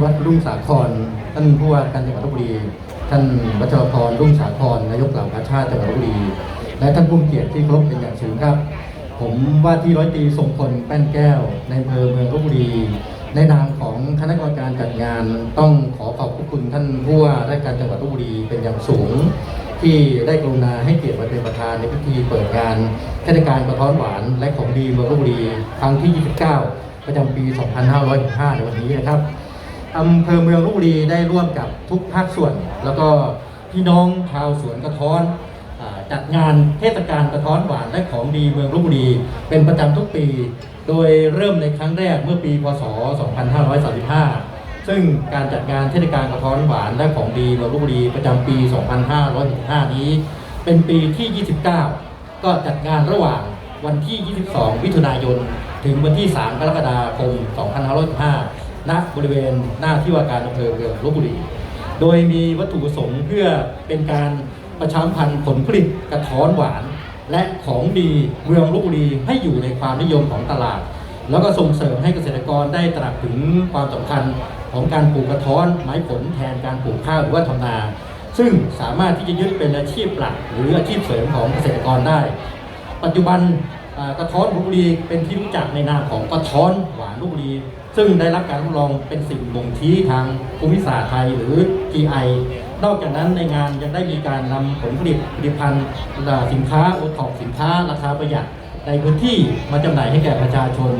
ที่วัดรุ่งสาครท่านผู้ว่าการจังหวัดลบบุรี ท่านวัชรพรรุ่งสาครนายกเหล่ากาชาติจังหวัดลบบุรี และท่านผู้เกียรติที่เคารพเป็นอย่างสูงครับ ผมว่าที่ร้อยตรีทรงพลแป้นแก้ว ในอำเภอเมืองลบบุรีในนามของคณะกรรมการจัดงานต้องขอขอบคุณท่านผู้ว่าราชการจังหวัดลบบุรีเป็นอย่างสูง ที่ได้กรุณาให้เกียรติมาเป็นประธานในพิธีเปิดงานเทศกาลกระท้อนหวานและของดีเมืองลบบุรีครั้งที่ 29 ประจำปี 2565 ในวันนี้นะครับ อำเภอเมืองลบบุรีได้ร่วมกับทุกภาคส่วน แล้วก็พี่น้องชาวสวนกระท้อนอจัดงานเทศกาลกระท้อนหวานและของดีเมืองลบบุรี เป็นประจำทุกปี โดยเริ่มในครั้งแรกเมื่อปี พศ 2535 ซึ่งการจัดงานเทศกาลกระท้อนหวานและของดีเมืองลบบุรีประจำปี 2565 นี้ เป็นปีที่ 29 ก็จัดงานระหว่างวันที่ 22 มิถุนายน ถึงวันที่ 3 กรกฎาคม 2565 ณบริเวณหน้าที่ว่าการอำเภอเมืองลบบุรี โดยมีวัตถุประสงค์เพื่อเป็นการประชาสัมพันธ์ผลผลิตกระท้อนหวาน และของดีเมืองลบบุรีให้อยู่ในความนิยมของตลาด แล้วก็ส่งเสริมให้เกษตรกรได้ตระหนักถึงความสำคัญของการปลูกกระท้อนไม้ผลแทนการปลูกข้าวหรือว่าทำนา ซึ่งสามารถที่จะยึดเป็นอาชีพหลัก หรืออาชีพเสริมของเกษตรกรได้ ปัจจุบัน กระท้อนลพบุรีเป็นที่รู้จักในนามของกระท้อนหวานลพบุรี ซึ่งได้รับการทดลองเป็นสิ่งบ่งชี้ทางภูมิศาสตร์ไทยหรือ GI นอกจากนั้นในงานยังได้มีการนำผลผลิตผลิตภัณฑ์สินค้าโอท็อปสินค้าราคาประหยัดในพื้นที่มาจำหน่ายให้แก่ประชาชน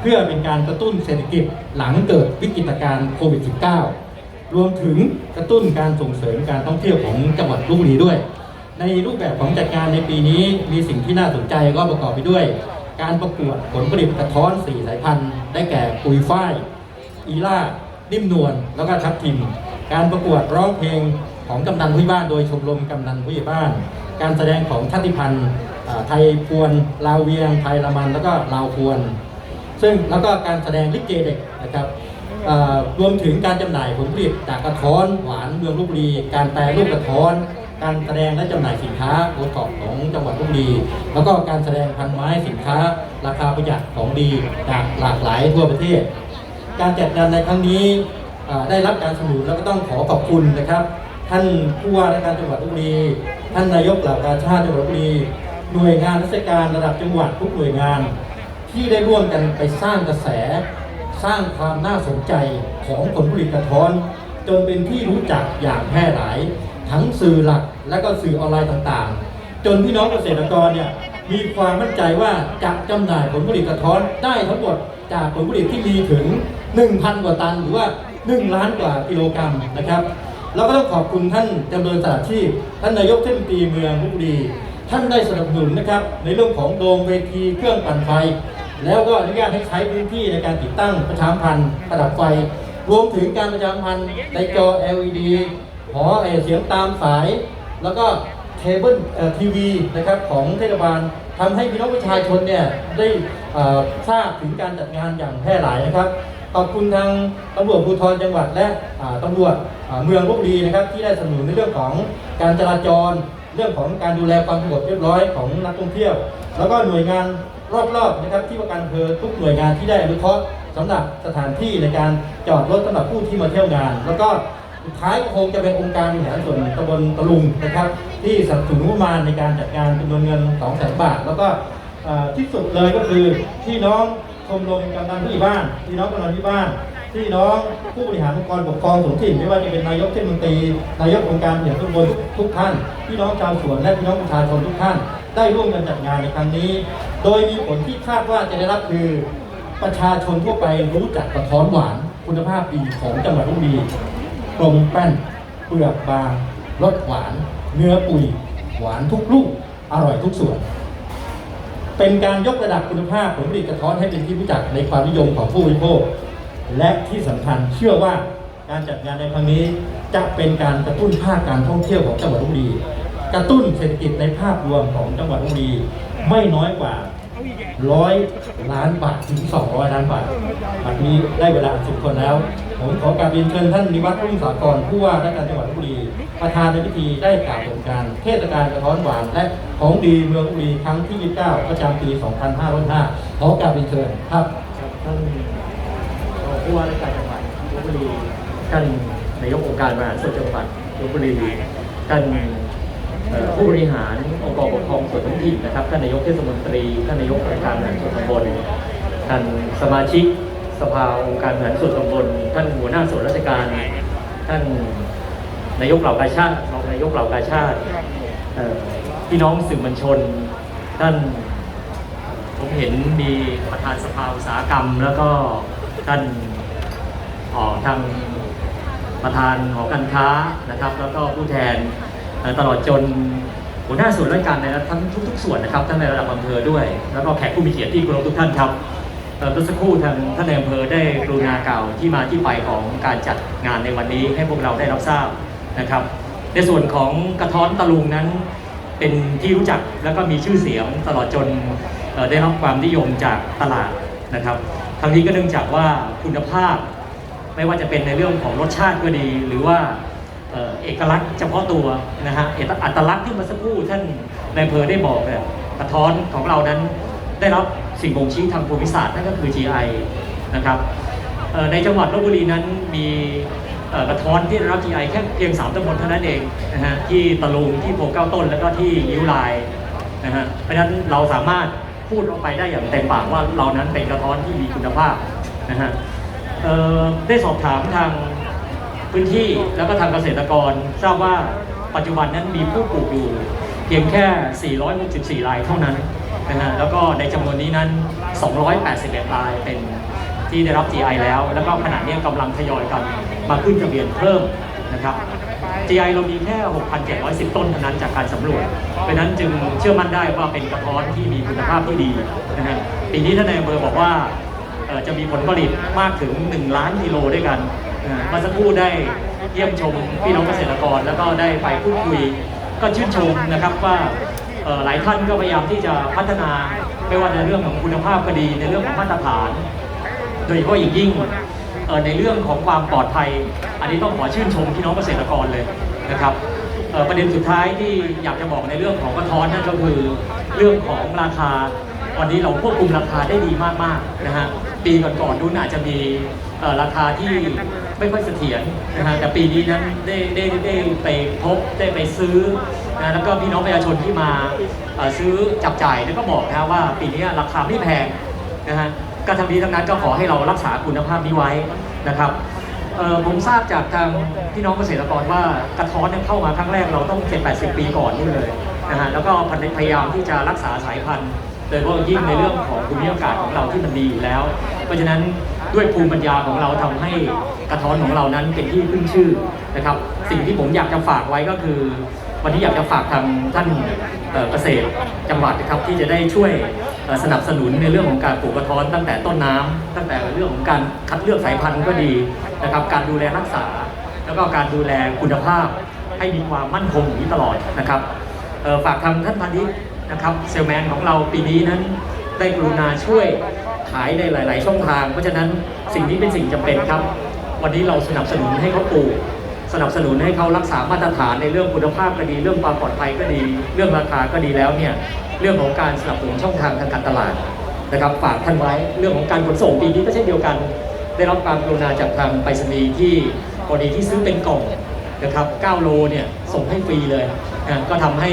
เพื่อเป็นการกระตุ้นเศรษฐกิจหลังเกิดวิกฤตการณ์โควิด -19 รวมถึงกระตุ้นการส่งเสริมการท่องเที่ยวของจังหวัดลพบุรีด้วย ในรูปแบบของจัดงานในปีนี้มีสิ่งที่น่าสนใจก็ประกอบไปด้วย การประกวดผลผลิตกระท้อน4สายพันธุ์ ได้แก่ปุยฝ้าย อีล่า นิ่มนวลแล้วก็ทับทิม การประกวดร้องเพลงของกำนันผู้บ้านโดยชมรมกำนันผู้ใหญ่บ้าน การแสดงของชาติพันธุ์ไทยพวนลาวเวียง ไทยละมันแล้วก็ลาวพวน ซึ่งแล้วก็การแสดงลิเกเด็กนะครับรวมถึงการจำหน่ายผลผลิตจากกระท้อนหวานเมืองลบบุรีการแปรรูปกระท้อน การแสดงและจำหน่ายสินค้าโอท็อปของจังหวัดลบบุรี แล้วก็การแสดงพันไม้สินค้า ราคาประหยัดของดีจากหลากหลายทั่วประเทศ การจัดงานในครั้งนี้ได้รับการสนับสนุนแล้วก็ต้องขอขอบคุณนะครับ ท่านผู้ว่าราชการจังหวัดลบบุรี ท่านนายกเหล่ากาชาติจังหวัดลบบุรี หน่วยงานราชการระดับจังหวัดทุกหน่วยงาน ที่ได้ร่วมกันไปสร้างกระแส สร้างความน่าสนใจของผลผลิตกระท้อน จนเป็นที่รู้จักอย่างแพร่หลาย ทั้งสื่อหลักและก็สื่อออนไลน์ต่างๆ จนพี่น้องเกษตรกรเนี่ยมีความมั่นใจว่าจะจำหน่ายผลผลิตกระท้อนได้ทั้งหมดจากผลผลิตที่มีถึง 1,000 กว่าตันหรือว่า 1 ล้านกว่ากิโลกรัมนะครับแล้วก็ต้องขอบคุณท่านจำเริญสาชีพท่านนายกเทศมนตรีเมืองลพบุรีท่านได้สนับสนุนนะครับ ในเรื่องของโดมเวทีเครื่องปั่นไฟ แล้วก็อนุญาตให้ใช้พื้นที่ในการติดตั้งประชามพันธ์ประดับไฟ รวมถึงการประชามพันธ์ในจอ LED หอเอ่อเสียงตามสาย แล้วก็เคเบิลทีวีนะครับของเทศบาลทำให้พี่น้องประชาชนเนี่ยได้อ่อทราบถึงการจัดงานอย่างแพร่หลายนะครับ ขอบคุณทางตำรวจภูธรจังหวัดและอ่าตำรวจอ่าเมืองลบบุรีนะครับ ที่ได้สนับสนุนในเรื่องของการจราจร เรื่องของการดูแลความสงบเรียบร้อยของนักท่องเที่ยว แล้วก็หน่วยงานรอบๆนะครับที่ว่าการอำเภอทุกหน่วยงานที่ได้อนุเคราะห์สำหรับสถานที่ในการจอดรถสำหรับผู้ที่มาเที่ยวงาน แล้วก็ สุดท้ายก็คงจะเป็นองค์การบริหารส่วนตำบลตะลุงนะครับ ที่สนับสนุนงบประมาณในการจัดงานจำนวนเงิน2 0 0 0 0 0บาท แล้วก็ที่สุดเลยก็คือพี่น้องชมรมกำนันผู้ใหญ่บ้านพี่น้องกำนันที่บ้านพี่น้องผู้บริหารองค์กรปกครองส่วนถิ่นไม่ว่าจะเป็นนายกเทศมนตรีนายกองค์การบริหารส่วนตำบลทุกท่านพี่น้องชาวสวนและพี่น้องประชาชนทุกท่าน ได้ร่วมกันจัดงานในครั้งนี้ โดยมีผลที่คาดว่าจะได้รับคือประชาชนทั่วไปรู้จักกระท้อนหวานคุณภาพดีของจังหวัดลพบุรี กลมแป้น เปลือกบางรสหวาน เนื้อปุ๋ย หวานทุกลูก อร่อยทุกส่วน เป็นการยกระดับคุณภาพผลผลิตกระท้อนให้เป็นที่รู้จักในความนิยมของผู้บริโภค และที่สำคัญเชื่อว่าการจัดงานในครั้งนี้จะเป็นการกระตุ้นภาคการท่องเที่ยวของจังหวัดลพบุรี กระตุ้นเศรษฐกิจในภาพรวมของจังหวัดลพบุรีไม่น้อยกว่า ร้อยล้านบาทถึง 200 ล้านบาทบัดนี้ได้เวลาสุดคนแล้ว ผมขอการเรียนเชิญท่านนิวัฒน์รุ่งสากรผู้ว่าราชการจังหวัดลบุรี ประธานในพิธีได้กล่าวผลการเทศกาลกระท้อนหวานและของดีเมืองลบุรีครั้งที่ 29 ประจำปี 2505ขอการเรียนเชิญครับท่านผู้ว่าราชการจังหวัดลบุรีท่านนายกองค์การบริหารส่วนจังหวัดลบุรีท่าน ผู้บริหารองค์กรปกครองส่วนท้องถิ่นนะครับท่านนายกเทศมนตรีท่านนายกองค์การบริหารส่วนตำบลท่านสมาชิกสภาองค์การบริหารส่วนตำบลท่านหัวหน้าส่วนราชการ ท่านนายกเหล่ากาชาติรองนายกเหล่ากาชาติพี่น้องสื่อมวลชน ท่านผมเห็นมีประธานสภาอุตสาหกรรม แล้วก็ท่านออกทางประธานหอการค้านะครับ แล้วก็ผู้แทน ตลอดจนหัวหน้าส่วนราชการในทั้งทุก ๆ ส่วนนะครับทั้งในระดับอำเภอด้วย แล้วก็แขกผู้มีเกียรติที่เคารพทุกท่านครับเมื่อสักครู่ทางท่านในอำเภอได้กรุณาเก่าที่มาที่ไปของการจัดงานในวันนี้ให้พวกเราได้รับทราบนะครับ ในส่วนของกระท้อนตะลุงนั้น เป็นที่รู้จักแล้วก็มีชื่อเสียงตลอดจนได้รับความนิยมจากตลาดนะครับทั้งนี้ก็เนื่องจากว่าคุณภาพไม่ว่าจะเป็นในเรื่องของรสชาติก็ดี หรือว่า เอกลักษณ์เฉพาะตัวนะฮะเอกอัตลักษณ์ที่เมาสักครู่ท่านนายเภอได้บอกเนี่ยกระท้อนของเรานั้นได้รับสิ่งบ่งชี้ทางภูมิศาสตร์นั่นก็คือ GI นะครับในจังหวัดลบบุรีนั้นมีกระท้อนที่ได้รับ GI แค่เพียง3ตำบลเท่านั้นเองนะฮะที่ตะลุงที่โพเก้าต้น แล้วก็ที่ยิ้วลายนะฮะเพราะฉะนั้นเราสามารถพูดออกไปได้อย่างเต็มปากว่าเรานั้นเป็นกระท้อนที่มีคุณภาพนะฮะได้สอบถามทาง พื้นที่แล้วก็ทางเกษตรกร ทราบว่าปัจจุบันนั้นมีผู้ปลูกอยู่ เพียงแค่ 464 รายเท่านั้นนะฮะแล้วก็ในจำนวนนี้นั้น 281 รายเป็นที่ได้รับ GI แล้ว แล้วก็ขณะนี้กำลังทยอยกันมาขึ้นทะเบียนเพิ่มนะครับ GI เรามีแค่ 6,710 ต้นเท่านั้นจากการสำรวจ เพราะนั้นจึงเชื่อมั่นได้ว่าเป็นกระท้อนที่มีคุณภาพที่ดีนะฮะปีนี้ท่านนายอำเภอบอกว่าจะมีผลผลิตมากถึง 1 ล้านกิโลด้วยกัน เมื่อสักครู่ได้เยี่ยมชมพี่น้องเกษตรกร แล้วก็ได้ไปพูดคุย ก็ชื่นชมนะครับว่าหลายท่านก็พยายามที่จะพัฒนาไม่ว่าในเรื่องของคุณภาพก็ดีในเรื่องของมาตรฐาน โดยเฉพาะอย่างยิ่งในเรื่องของความปลอดภัย อันนี้ต้องขอชื่นชมพี่น้องเกษตรกรเลยนะครับประเด็นสุดท้ายที่อยากจะบอกในเรื่องของกระท้อนนั่นก็คือเรื่องของราคาวันนี้เราควบคุมราคาได้ดีมากๆนะฮะปีก่อนๆนู้นอาจจะมี ราคาที่ไม่ค่อยเสถียรนะฮะแต่ปีนี้นั้นได้ได้ได้ไปพบได้ไปซื้อนะแล้วก็พี่น้องประชาชนที่มาซื้อจับจ่ายนี่ยก็บอกนะฮะว่าปีนี้ราคาไม่แพงนะฮะก็ทั้งนี้ทั้งนั้นก็ขอให้เรารักษาคุณภาพนี้ไว้นะครับผมทราบจากทางพี่น้องเกษตรกรว่ากระท้อนเนี่ยเข้ามาครั้งแรกเราต้อง 7-80 ปีก่อนนู่เลยนะฮะแล้วก็พยายามที่จะรักษาสายพันธุ์ โดยเฉพาะยิ่งในเรื่องของภูมิอากาศของเราที่มันดีอยู่แล้ว เพราะฉะนั้นด้วยภูมิปัญญาของเราทำให้กระท้อนของเรานั้นเป็นที่ขึ้นชื่อนะครับ สิ่งที่ผมอยากจะฝากไว้ก็คือ วันนี้อยากจะฝากทางท่านเกษตรจังหวัดนะครับที่จะได้ช่วยสนับสนุนในเรื่องของการปลูกกระท้อนตั้งแต่ต้นน้ำตั้งแต่เรื่องของการคัดเลือกสายพันธุ์ก็ดีนะครับ การดูแลรักษา แล้วก็การดูแลคุณภาพให้มีความมั่นคงอย่างนี้ตลอดนะครับฝากทางท่านพาณิชย์ นะครับเซลแมนของเราปีนี้นั้นได้กรุณาช่วยขายในหลาย ๆ ช่องทาง เพราะฉะนั้นสิ่งนี้เป็นสิ่งจำเป็นครับ วันนี้เราสนับสนุนให้เขาปลูกสนับสนุนให้เขารักษามาตรฐานในเรื่องคุณภาพก็ดี เรื่องความปลอดภัยก็ดี เรื่องราคาก็ดีแล้วเนี่ยเรื่องของการสนับสนุนช่องทางทางการตลาดนะครับฝากท่านไว้เรื่องของการขนส่งปีนี้ก็เช่นเดียวกัน ได้รับความกรุณาจากทางไปรษณีย์ที่กรณีที่ซื้อเป็นกล่องนะครับ 9 โลเนี่ยส่งให้ฟรีเลยนะก็ทำให้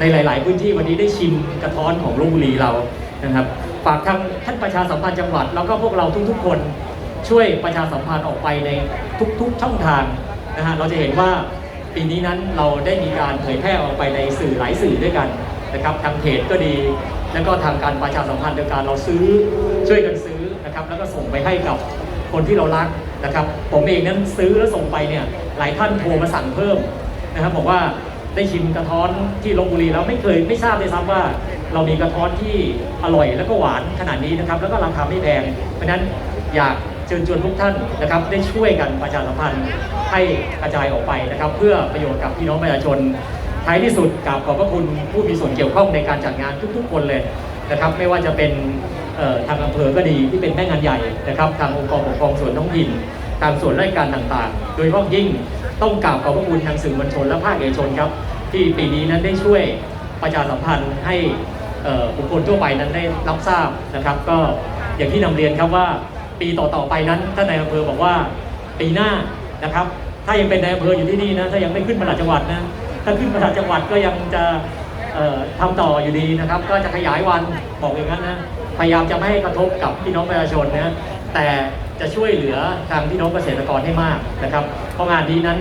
ในหลาย ๆ พื้นที่วันนี้ได้ชิมกระท้อนของลพบุรีเรานะครับฝากทางท่านประชาสัมพันธ์จังหวัด แล้วก็พวกเราทุก ๆ คนช่วยประชาสัมพันธ์ออกไปในทุก ๆ ช่องทางนะฮะเราจะเห็นว่าปีนี้นั้นเราได้มีการเผยแพร่ออกไปในสื่อหลายสื่อด้วยกันนะครับทางเพจก็ดี แล้วก็ทางการประชาสัมพันธ์โดยการเราซื้อช่วยกันซื้อนะครับแล้วก็ส่งไปให้กับคนที่เรารักนะครับ ผมเองนั้นซื้อแล้วส่งไปเนี่ยหลายท่านโทรมาสั่งเพิ่มนะครับบอกว่า ได้ชิมกระท้อนที่ลบบุรีแล้วไม่เคยไม่ทราบเลยซ้ำว่า เรามีกระท้อนที่อร่อยแล้วก็หวานขนาดนี้นะครับ แล้วก็ราคาไม่แพง เพราะนั้นอยากเชิญชวนทุกท่านนะครับ ได้ช่วยกันประชาสัมพันธ์ให้กระจายออกไปนะครับ เพื่อประโยชน์กับพี่น้องประชาชนท้ายที่สุดกราบขอบพระคุณผู้มีส่วนเกี่ยวข้องในการจัดงานทุกๆ คนเลยนะครับ ไม่ว่าจะเป็นทางอำเภอก็ดีที่เป็นแม่งานใหญ่นะครับ ทางองค์กรปกครองส่วนท้องถิ่นทางส่วนราชการต่างๆ โดยเฉพาะยิ่ง ต้องกราบขอบพระคุณทางสื่อมวลชนและภาคเอกชนครับ ที่ปีนี้นั้นได้ช่วยประชาสัมพันธ์ให้บุคคลทั่วไปนั้นได้รับทราบนะครับ ก็อย่างที่นำเรียนครับว่าปีต่อๆไปนั้นท่านนายอำเภอบอกว่าปีหน้านะครับ ถ้ายังเป็นในอำเภออยู่ที่นี่นะถ้ายังไม่ขึ้นประหลัดจังหวัดนะถ้าขึ้นประหลัดจังหวัดก็ยังจะเอ่อทำต่ออยู่ดีนะครับ ก็จะขยายวันบอกอย่างนั้นนะพยายามจะไม่ให้กระทบกับพี่น้องประชาชนนะแต่ จะช่วยเหลือทางพี่น้องเกษตรกรให้มากนะครับ เพราะงานนี้นั้น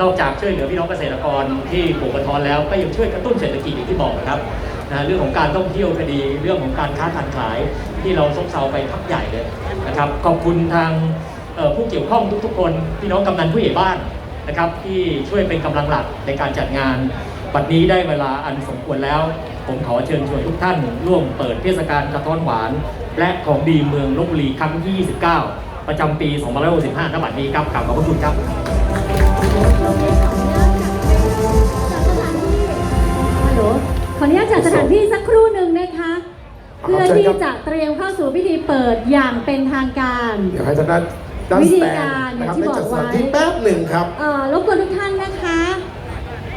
นอกจากช่วยเหลือพี่น้องเกษตรกรที่ปลูกกระท้อนแล้วก็ยังช่วยกระตุ้นเศรษฐกิจอย่างที่บอกนะครับนะเรื่องของการท่องเที่ยวก็ดีเรื่องของการค้าการขายที่เราซบเซาไปพักใหญ่เลยนะครับขอบคุณทางผู้เกี่ยวข้องทุกๆคนพี่น้องกำนันผู้ใหญ่บ้านนะครับที่ช่วยเป็นกำลังหลักในการจัดงานบัดนี้ได้เวลาอันสมควรแล้ว ผมขอเชิญชวนทุกท่านร่วมเปิดเทศกาลกระท้อนหวาน และของดีเมืองลบบุรีครั้งที่ 29 ประจำปี2565ณบัดนี้ครับกลับขอบพระคุณครับฮัลโหลขออนุญาตจัดสถานที่สักครู่หนึ่งนะคะ เพื่อที่จะเตรียมเข้าสู่พิธีเปิดอย่างเป็นทางการเดี๋ยวให้ทางด้านด้านวิสธีแตนการนะครับอย่างที่ได้จัดบอกสถานไว้ที่แป๊บหนึ่งครับเอ่อรบกวนทุกท่านนะคะ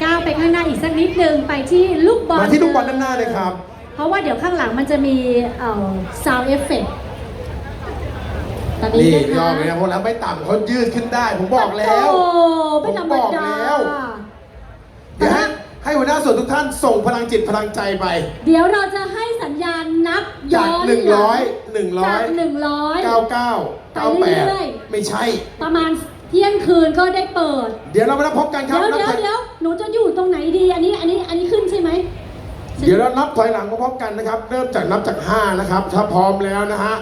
ก้าวไปข้างหน้าอีกสักนิดนึงไปที่ลูกบอลมาที่ลูกบอลด้านหน้าเลยครับ เพราะว่าเดี๋ยวข้างหลังมันจะมีเอ่อ sound effect ตอนนี้นี่นะ ยอคะมเลยนะเพราะแล้วไม่ต่ำเขายืดขึ้นได้ ผมบอกแล้วโอ้ไม่ธรรมผมบอกดาแล้วเดี๋ยวให้ให้หัวหน้าส่วนทุกท่านส่งพลังจิตพลังใจไป เดี๋ยวเราจะให้สัญญาณนับย้จากอนหนึ่งลัร้อยหนึ่งร้อจายกหนึ่งร้อยเก้าเก้าเก้าแปดไปเรื่อยๆไม่ใช่ ประมาณเที่ยงคืนก็ได้เปิด เดี๋ยวเรามานับพบกันครับเดี๋ยวนับเดี๋ยวถอยเดี๋ยวหนูจะอยู่ตรงไหนดี อันนี้อันนี้อันนี้ขึ้นใช่ไหมเดี๋ยวเรานับถอยหลังพร้อมๆกันนะครับ เริ่มจากนับจากห้านะครับ ถ้าพร้อมแล้วนะฮะ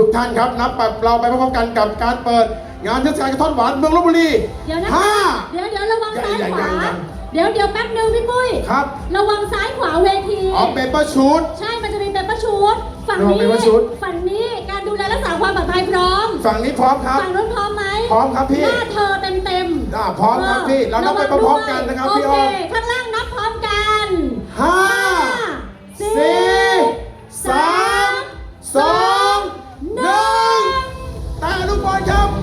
ทุกท่านครับนับแบบเราไปพร้อมๆกันกับการเปิด งานเทศกาลกระท่อนหวานเมืองลบบุรีเดี๋ยวนะห้า เดี๋ยวเดี๋ยวระวังซ้ายยังขวา ยังยังเดี๋ยวเดี๋ยวแป๊บนึงพี่ปุ้ยครับ ระวังซ้ายขวาเวที ออกเปเปอร์ชูด ใช่ มันจะมีเปเปอร์ชูดฝั่งระวังนี้ paper shoot ฝั่งนี้การดูแลรักษาความปลอดภัยพร้อม ฝั่งนี้พร้อมครับ ฝั่งนู้นพร้อมไหมพร้อมครับพี่หน้าเธอเต็มเต็มๆอ่าพร้อมครับพี่เรานับไปพร้อมๆกันนะครับพี่อ้อม โเคข้างล่างนับพร้อมกันห้า สี่สี่สามสองหนึ่ง แ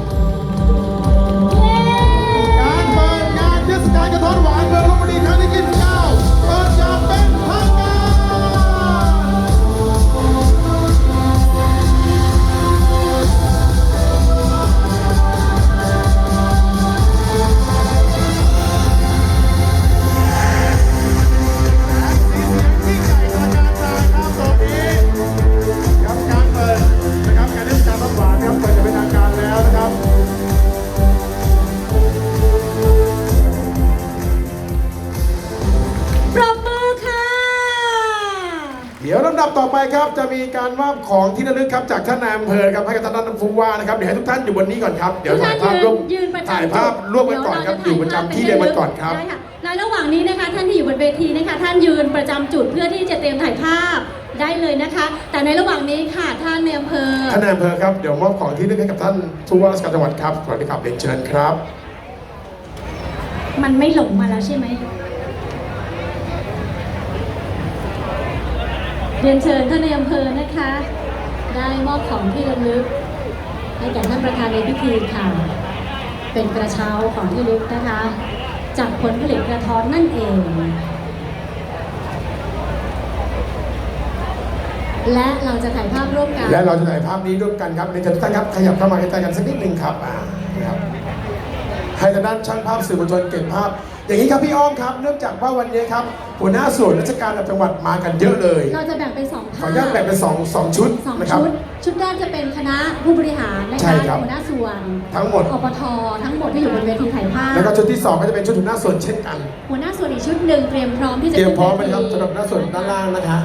ต่อไปครับจะมีการมอบของที่ระลึกครับจากท่านนายอำเภอครับให้กับท่านท่านผู้ว่านะครับเดี๋ยวให้ทุกท่านอยู่บนนี้ก่อนครับเดี๋ยวถ่ายภาพร่วมยืนประจำถ่ายภาพร่วมกันก่อนครับอยู่ประจำที่เดียวกันก่อนครับได้ค่ะในระหว่างนี้นะคะท่านที่อยู่บนเวทีนะคะ ท่านยืนประจำจุดเพื่อที่จะเตรียมถ่ายภาพได้เลยนะคะ แต่ในระหว่างนี้ค่ะท่านในอำเภอท่านนายอำเภอครับเดี๋ยวมอบของที่ระลึกให้กับท่านผู้ว่าราชการจังหวัดครับสวัสดีครับเรียนเชิญครับ มันไม่หลงมาแล้วใช่ไหม เรียนเชิญท่านในอำเภอนะคะ ได้มอบของที่ระลึก ให้แก่ท่านประธานในพิธีค่ะ เป็นกระเช้าของที่ระลึกนะคะ จากผลผลิตกระท้อนนั่นเอง และเราจะถ่ายภาพร่วมกัน และเราจะถ่ายภาพนี้ร่วมกันครับเรียนเชิญทุกท่านครับขยับเข้ามาใกล้ๆกันสักนิดหนึ่งครับอ่านะครับให้ทางด้านช่างภาพสื่อมวลชนเก็บภาพ อย่างนี้ครับพี่อ้อมครับ เนื่องจากว่าวันนี้ครับหัวหน้าส่วนราชการระดับจังหวัดมากันเยอะเลยเราจะแบ่งเป็นสองขอภาอพนุญาตแบ่งเป็นสองสองชุดสองนะครับ ชุด ชุดแรกจะเป็นคณะผู้บริหารนะใช่คะครับ หัวหน้าส่วนทั้งหมด อปททั้งหมดที่อยู่บนเวทีถ่ายภาพแล้วก็ชุดที่สองก็จะเป็นชุดหัวหน้าส่วนเช่นกัน หัวหน้าส่วนอีกชุดหนึ่งเตรียมพร้อมที่จะเตรียมพร้อมไหมขึ้นครับเวทีสำหรับหน้าส่วนด้านล่างนะคะ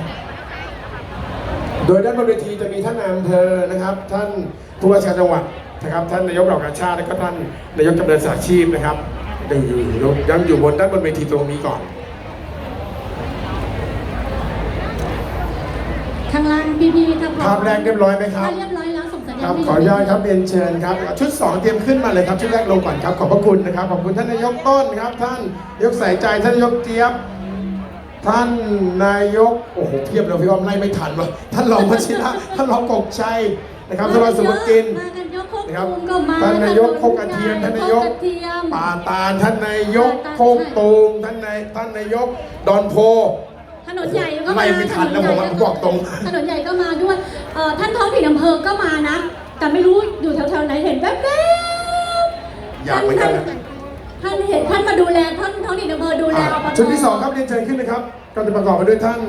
โดยด้านบนเวทีจะมีท่านนายอำเภอนะครับ ท่านผู้ว่าราชการจังหวัดนะครับ ท่านนายกเหล่ากาชาติและก็ท่านนายกจำเริญสาชีพนะครับ ยังอยู่ยังอยู่บนด้านบนเวทีตรงนี้ก่อน ข้างล่างพี่ๆถ้าพร้อมภาพแรกเรียบร้อยไหมครับ ถ้าเรียบร้อยแล้วส่งสัญคญารัณบให้ขออนุญาตครับเรียนเชิญครับ ชุด 2 เตรียมขึ้นมาเลยครับ ชุดแรกลงก่อนครับ ขอบพระคุณนะครับ ขอบคุณท่านนายกต้นครับ ท่านนายกใส่ใจท่านนายกเจี๊ยบ ท่านนายกโอ้โหเพียบเลยพี่อ้อมไล่ไม่ทันว่ะท่านรองวชิระท่านรองกกชัยนะครับท่านรองสุภกิน มากันยกโคกนะ ครับตูมก็มาท่านนายกโคกกระเทียมท่านนายกโคกระเทียม ป่าตาลท่านนายกโคกตูมท่านนายท่านนายก ดอนโพ ถนนใหญ่ก็มาไล่ไม่ทันนะผมอะผมบอกตรง ถนนใหญ่ก็มาด้วยเอ่อท่านท้องถิ่นอำเภอก็มานะ แต่ไม่รู้อยู่แถวๆไหนเห็นแว๊บๆอยากเหมือนกันนะท่านเห็นท่านมาดูแลท่านท้องถิ่นอำเภอดูแลอบต ชุดที่สองครับเรียนเชิญขึ้นนะครับก็จะประกอบไปด้วยท่าน